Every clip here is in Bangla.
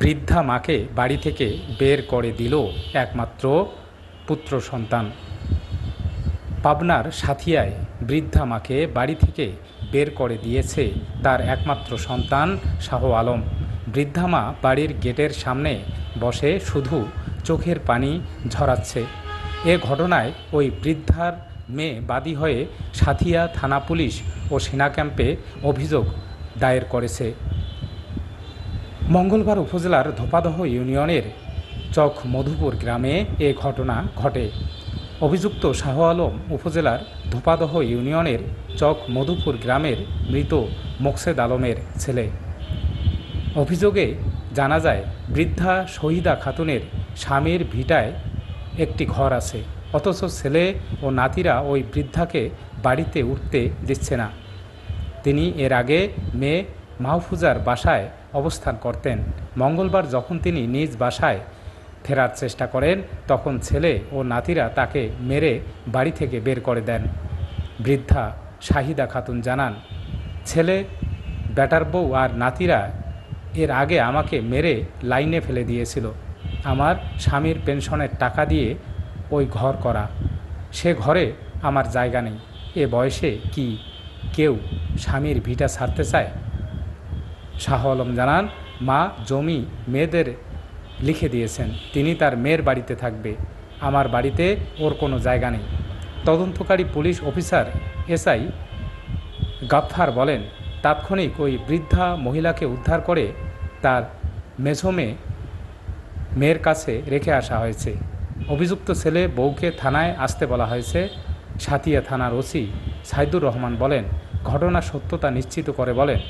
বৃদ্ধা মাকে বাড়ি থেকে বের করে দিল একমাত্র পুত্র সন্তান। পাবনার সাথিয়ায় বৃদ্ধা মাকে বাড়ি থেকে বের করে দিয়েছে তার একমাত্র সন্তান শাহ আলম। বৃদ্ধা মা বাড়ির গেটের সামনে বসে শুধু চোখের পানি ঝরাচ্ছে। এ ঘটনায় ওই বৃদ্ধার মেয়ে বাদী হয়ে সাথিয়া থানা পুলিশ ও সেনা ক্যাম্পে অভিযোগ দায়ের করেছে। মঙ্গলবার উপজেলার ধোপাদহ ইউনিয়নের চক মধুপুর গ্রামে এ ঘটনা ঘটে। অভিযুক্ত শাহ আলম উপজেলার ধোপাদহ ইউনিয়নের চক মধুপুর গ্রামের মৃত মোকসেদ আলমের ছেলে। অভিযোগে জানা যায়, বৃদ্ধা শহীদা খাতুনের স্বামীর ভিটায় একটি ঘর আছে। অথচ ছেলে ও নাতিরা ওই বৃদ্ধাকে বাড়িতে উঠতে দিচ্ছে না। তিনি এর আগে মেয়ে মাহফুজার বাসায় অবস্থান করতেন। মঙ্গলবার যখন তিনি নিজ বাসায় ফেরার চেষ্টা করেন, তখন ছেলে ও নাতিরা তাকে মেরে বাড়ি থেকে বের করে দেন। বৃদ্ধা শাহিদা খাতুন জানান, ছেলে, ব্যাটার বউ আর নাতিরা এর আগে আমাকে মেরে লাইনে ফেলে দিয়েছিল। আমার স্বামীর পেনশনের টাকা দিয়ে ওই ঘর করা। সে ঘরে আমার জায়গা নেই। এ বয়সে কি কেউ স্বামীর ভিটা ছাড়তে চায়? শাহ আলম জানান, মা জমি মেয়েদের লিখে দিয়েছেন। তিনি তার মেয়ের বাড়িতে থাকবে। আমার বাড়িতে ওর কোনো জায়গা নেই। তদন্তকারী পুলিশ অফিসার এসআই গাফফার বলেন, তাৎক্ষণিক ওই বৃদ্ধা মহিলাকে উদ্ধার করে তার মেঝোমে মেয়ের কাছে রেখে আসা হয়েছে। অভিযুক্ত ছেলে বউকে থানায় আসতে বলা হয়েছে। সাতিয়া থানার ওসি সাইদুর রহমান বলেন ঘটনার সত্যতা নিশ্চিত করে বলেন।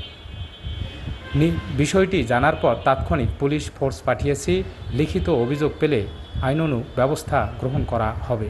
বিষয়টি জানার পর তাৎক্ষণিক পুলিশ ফোর্স পাঠিয়েছি, লিখিত অভিযোগ পেলে আইনানু ব্যবস্থা গ্রহণ করা হবে।